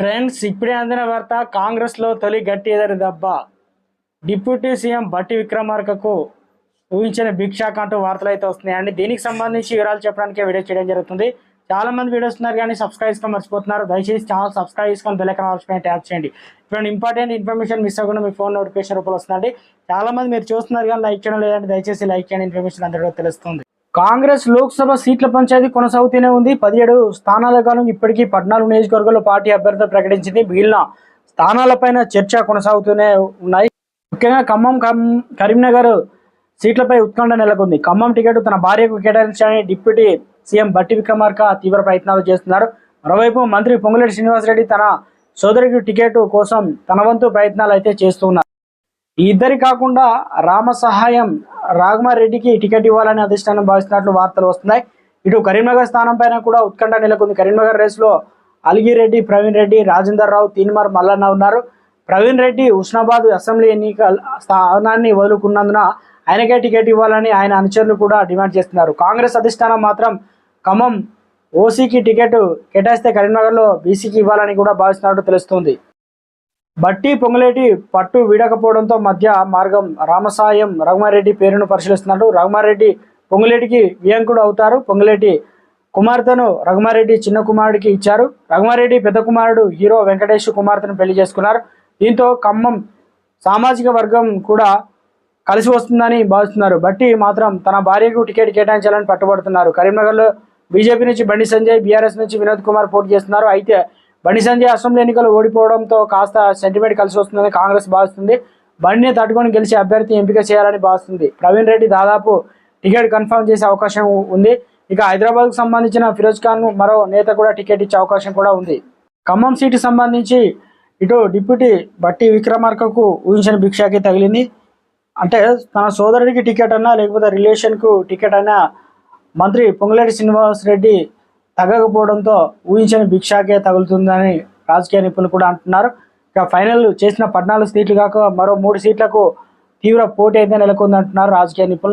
Friends ఇప్పుడే అందిన వార్త కాంగ్రెస్లో తొలి గట్టి ఎదరి దెబ్బ. డిప్యూటీ సీఎం బట్టి విక్రమార్కకు ఊహించిన భిక్షాక్ అంటూ వార్తలు అయితే వస్తున్నాయండి. దీనికి సంబంధించి వివరాలు చెప్పడానికి వీడియో చేయడం జరుగుతుంది. చాలా మంది వీడియోస్ ఉన్నారు కానీ సబ్స్క్రైబ్ చేసుకొని మర్చిపోతున్నారు. దయచేసి ఛానల్ సబ్స్క్రైబ్ చేసుకొని బెల్ ఐకాన్ ట్యాప్ చేయండి. ఇప్పుడు ఇంపార్టెంట్ ఇన్ఫర్మేషన్ మిస్ అవ్వకుండా మీ ఫోన్ నోటిఫికేషన్ రూపంలో వస్తుందండి. చాలా మంది మీరు చూస్తున్నారు కానీ లైక్ చేయడం లేదంటే దయచేసి లైక్ చేయండి. ఇన్ఫర్మేషన్ అందరికీ తెలుస్తుంది. కాంగ్రెస్ లోక్సభ సీట్ల పంచాయతీ కొనసాగుతూనే ఉంది. పదిహేడు స్థానాల కాలం ఇప్పటికీ పద్నాలుగు నియోజకవర్గాల్లో పార్టీ అభ్యర్థి ప్రకటించింది. మిగిలిన స్థానాలపైన చర్చ కొనసాగుతూనే ఉన్నాయి. ముఖ్యంగా ఖమ్మం కం- కరీంనగర్ సీట్లపై ఉత్కంఠ నెలకొంది. ఖమ్మం టికెట్ తన భార్యకు కేటాయించాలని డిప్యూటీ సీఎం బట్టి విక్రమార్క తీవ్ర ప్రయత్నాలు చేస్తున్నారు. మరోవైపు మంత్రి పొంగులేటి శ్రీనివాసరెడ్డి తన సోదరికి టికెట్ కోసం తన వంతు ప్రయత్నాలు అయితే చేస్తున్నారు ఈ ఇద్దరి కాకుండా రామ సహాయం రాఘమారెడ్డికి టికెట్ ఇవ్వాలని అధిష్టానం భావిస్తున్నట్లు వార్తలు వస్తున్నాయి. ఇటు కరీంనగర్ స్థానం పైన కూడా ఉత్కంఠ నెలకొంది. కరీంనగర్ రేసులో అలిగిరెడ్డి ప్రవీణ్ రెడ్డి రాజేందర్ రావు తీన్మార్ మల్లన్న ఉన్నారు. ప్రవీణ్ రెడ్డి ఉస్నాబాద్ అసెంబ్లీ ఎన్నికల స్థానాన్ని వదులుకున్నందున ఆయనకే టికెట్ ఇవ్వాలని ఆయన అనుచరులు కూడా డిమాండ్ చేస్తున్నారు. కాంగ్రెస్ అధిష్టానం మాత్రం ఖమ్మం ఓసీకి టికెట్ కేటాయిస్తే కరీంనగర్లో బీసీకి ఇవ్వాలని కూడా భావిస్తున్నట్టు తెలుస్తుంది. బట్టి పొంగులేటి పట్టు వీడకపోవడంతో మధ్య మార్గం రామసాయం రఘుమారెడ్డి పేరును పరిశీలిస్తున్నాడు రఘుమారెడ్డి పొంగులేటికి వియంకుడు అవుతారు. పొంగులేటి కుమార్తెను రఘుమారెడ్డి చిన్న కుమారుడికి ఇచ్చారు. రఘుమారెడ్డి పెద్ద కుమారుడు హీరో వెంకటేష్ కుమార్తెను పెళ్ళి చేసుకున్నారు. దీంతో ఖమ్మం సామాజిక వర్గం కూడా కలిసి వస్తుందని భావిస్తున్నారు. బట్టి మాత్రం తన భార్యకు టికెట్ కేటాయించాలని పట్టుబడుతున్నారు. కరీంనగర్లో బీజేపీ నుంచి బండి సంజయ్ బీఆర్ఎస్ నుంచి వినోద్ కుమార్ పోటీ చేస్తున్నారు. అయితే బండి సంజయ్ అసెంబ్లీ ఎన్నికలు ఓడిపోవడంతో కాస్త సెంటిమెంట్ కలిసి వస్తుందని కాంగ్రెస్ భావిస్తుంది. బండిని తట్టుకొని గెలిచి అభ్యర్థి ఎంపిక చేయాలని భావిస్తుంది. ప్రవీణ్ రెడ్డి దాదాపు టికెట్ కన్ఫర్మ్ చేసే అవకాశం ఉంది. ఇక హైదరాబాద్కు సంబంధించిన ఫిరోజ్ ఖాన్ మరో నేత కూడా టికెట్ ఇచ్చే అవకాశం కూడా ఉంది. ఖమ్మం సీటు సంబంధించి ఇటు డిప్యూటీ బట్టి విక్రమార్కకు ఊహించిన భిక్షాకి తగిలింది. అంటే తన సోదరుడికి టికెట్ అన్నా లేకపోతే రిలేషన్కు టికెట్ అయినా మంత్రి పొంగులేటి శ్రీనివాస్ రెడ్డి తగ్గకపోవడంతో ఊహించని భిక్షాకే తగులుతుందని రాజకీయ నిపుణులు కూడా అంటున్నారు. ఇక ఫైనల్ చేసిన పద్నాలుగు సీట్లు కాక మరో మూడు సీట్లకు తీవ్ర పోటీ అయితే నెలకొందంటున్నారు రాజకీయ నిపుణులు.